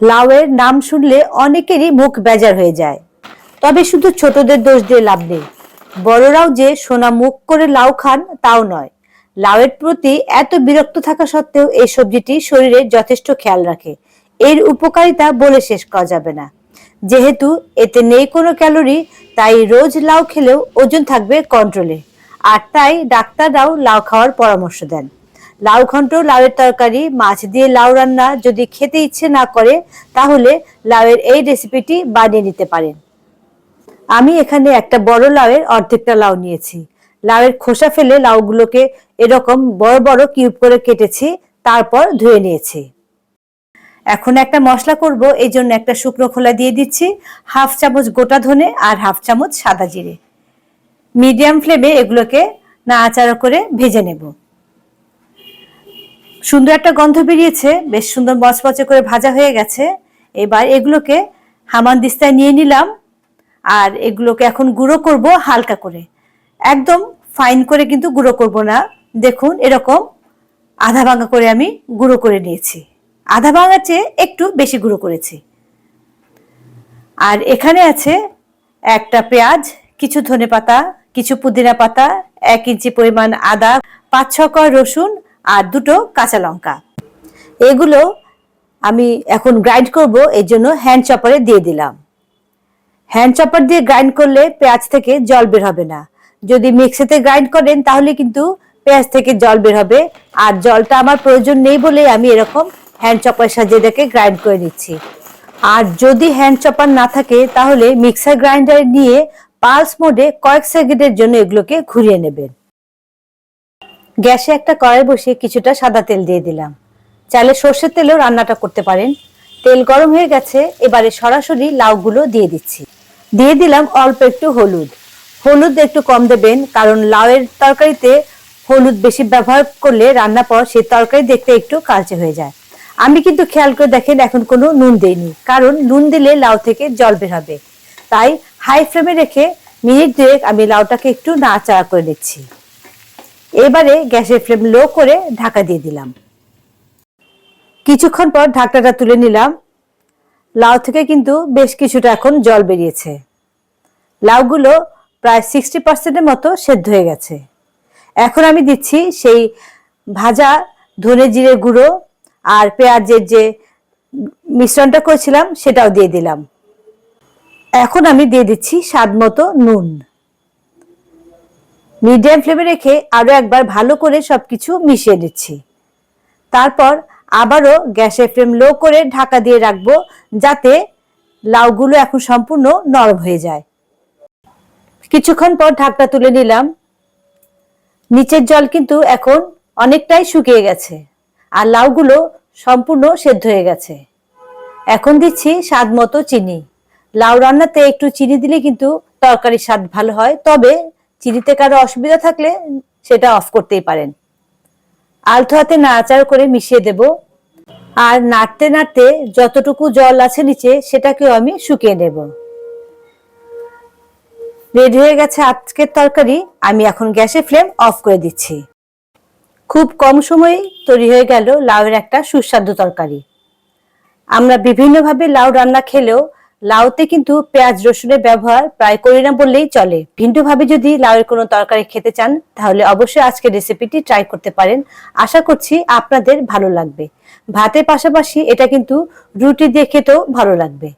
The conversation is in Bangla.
লাউয়ের নাম শুনলে অনেকেরই মুখ বেজার হয়ে যায়। তবে শুধু ছোটদের দোষ দিয়ে লাভ নেই। বড়রাও যে সোনা মুখ করে লাউ খান, তাও নয়। লাউয়ের প্রতি এত বিরক্ত থাকা সত্ত্বেও এই সবজিটি শরীরে যথেষ্ট খেয়াল রাখে। এর উপকারিতা বলে শেষ করা যাবে না। যেহেতু এতে নেই কোনো ক্যালোরি, তাই রোজ লাউ খেলেও ওজন থাকবে কন্ট্রোলে। আর তাই ডাক্তাররাও লাউ খাওয়ার পরামর্শ দেন। লাউ ঘন্ট, লাউয়ের তরকারি, মাছ দিয়ে লাউ রান্না যদি খেতে ইচ্ছে না করে, তাহলে লাউয়ের এই রেসিপিটি বানিয়ে নিতে পারেন। আমি এখানে একটা বড় লাউয়ের অর্ধেকটা লাউ নিয়েছি। লাউয়ের খোসা ফেলে লাউগুলোকে এরকম বড় বড় কিউব করে কেটেছি, তারপর ধুয়ে নিয়েছি। এখন একটা মশলা করব, এই জন্য একটা শুকনো খোলা দিয়ে দিচ্ছি, হাফ চামচ গোটা ধনে আর হাফ চামচ সাদা জিরে। মিডিয়াম ফ্লেমে এগুলোকে নাড়াচাড়া করে ভেজে নেব। সুন্দর একটা গন্ধ বেরিয়েছে, বেশ সুন্দর মচমচে করে ভাজা হয়ে গেছে। এবার এগুলোকে হামান দিস্তায় নিয়ে নিলাম আর এগুলোকে এখন গুঁড়ো করব হালকা করে। একদম ফাইন করে কিন্তু গুঁড়ো করব না। দেখুন, এরকম আধা ভাঙা করে আমি গুঁড়ো করে নিয়েছি। আধা ভাঙার চেয়ে একটু বেশি গুঁড়ো করেছি। আর এখানে আছে একটা পেঁয়াজ, কিছু ধনে পাতা কিছু পুদিনা পাতা, এক ইঞ্চি পরিমাণ আদা পাঁচ ছ কয় রসুন আর দুটো কাঁচা লঙ্কা। এগুলো আমি এখন গ্রাইন্ড করব, এর জন্য হ্যান্ড চপারে দিয়ে দিলাম। হ্যান্ড চপার দিয়ে গ্রাইন্ড করলে পেঁয়াজ থেকে জল বের হবে না। যদি মিক্সিতে গ্রাইন্ড করেন, তাহলে কিন্তু পেঁয়াজ থেকে জল বের হবে। আর জলটা আমার প্রয়োজন নেই বলে আমি এরকম হ্যান্ড চপার সাজিয়ে এটাকে গ্রাইন্ড করে নিচ্ছি। আর যদি হ্যান্ড চপার না থাকে, তাহলে মিক্সার গ্রাইন্ডার নিয়ে পালস মোডে কয়েক সেকেন্ডের জন্য এগুলোকে ঘুরিয়ে নেবেন। গ্যাসে একটা কড়াই বসিয়ে কিছুটা সাদা তেল দিয়ে দিলাম। চাইলে সর্ষের তেলেও রান্নাটা করতে পারেন। তেল গরম হয়ে গেছে, এবারে সরাসরি লাউগুলো দিয়ে দিচ্ছি। দিয়ে দিলাম অল্প একটু হলুদ। হলুদ একটু কম দেবেন, কারণ লাউয়ের তরকারিতে হলুদ বেশি ব্যবহার করলে রান্না পর সেই তরকারি দেখতে একটু কালচে হয়ে যায়। আমি কিন্তু খেয়াল করে দেখেন এখন কোনো নুন দেইনি, কারণ নুন দিলে লাউ থেকে জল বের হবে। তাই হাই ফ্লেমে রেখে মিনিট দুয়েক আমি লাউটাকে একটু নাড়াচাড়া করে নিচ্ছি। এবারে গ্যাসের ফ্লেম লো করে ঢাকা দিয়ে দিলাম। কিছুক্ষণ পর ঢাকনাটা তুলে নিলাম। লাউ থেকে কিন্তু বেশ কিছুটা এখন জল বেরিয়েছে। লাউগুলো প্রায় সিক্সটি পার্সেন্টের মতো সেদ্ধ হয়ে গেছে। এখন আমি দিচ্ছি সেই ভাজা ধনে জিরে গুঁড়ো আর পেঁয়াজের যে মিশ্রণটা করেছিলাম সেটাও দিয়ে দিলাম। এখন আমি দিয়ে দিচ্ছি স্বাদ মতো নুন। মিডিয়াম ফ্লেমে রেখে আরও একবার ভালো করে সবকিছু মিশিয়ে নিচ্ছি। তারপর আবারও গ্যাসের ফ্লেম লো করে ঢাকা দিয়ে রাখব যাতে লাউগুলো এখন সম্পূর্ণ নরম হয়ে যায়। কিছুক্ষণ পর ঢাকটা তুলে নিলাম। নিচের জল কিন্তু এখন অনেকটাই শুকিয়ে গেছে আর লাউগুলো সম্পূর্ণ সেদ্ধ হয়ে গেছে। এখন দিচ্ছি স্বাদ মতো চিনি। লাউ রান্নাতে একটু চিনি দিলে কিন্তু তরকারির স্বাদ ভালো হয়, তবে চিনিতে কারও অসুবিধা থাকলে সেটা অফ করতেই পারেন। আলতো হাতে নাড়াচাড়া করে মিশিয়ে দেব। আর নাড়তে নাড়তে যতটুকু জল আছে নিচে, সেটাকেও আমি শুকিয়ে নেব। রেডি হয়ে গেছে আজকের তরকারি, আমি এখন গ্যাসের ফ্লেম অফ করে দিচ্ছি। খুব কম সময়ে তৈরি হয়ে গেল লাউয়ের একটা সুস্বাদু তরকারি। আমরা বিভিন্নভাবে লাউ রান্না খেলেও লাউতে কিন্তু পেঁয়াজ, রসুনের ব্যবহার প্রায় করি না বললেই চলে। ভিন্নভাবে যদি লাউয়ের কোনো তরকারি খেতে চান, তাহলে অবশ্যই আজকে রেসিপিটি ট্রাই করতে পারেন। আশা করছি আপনাদের ভালো লাগবে। ভাতের পাশাপাশি এটা কিন্তু রুটি দিয়ে খেতেও ভালো লাগবে।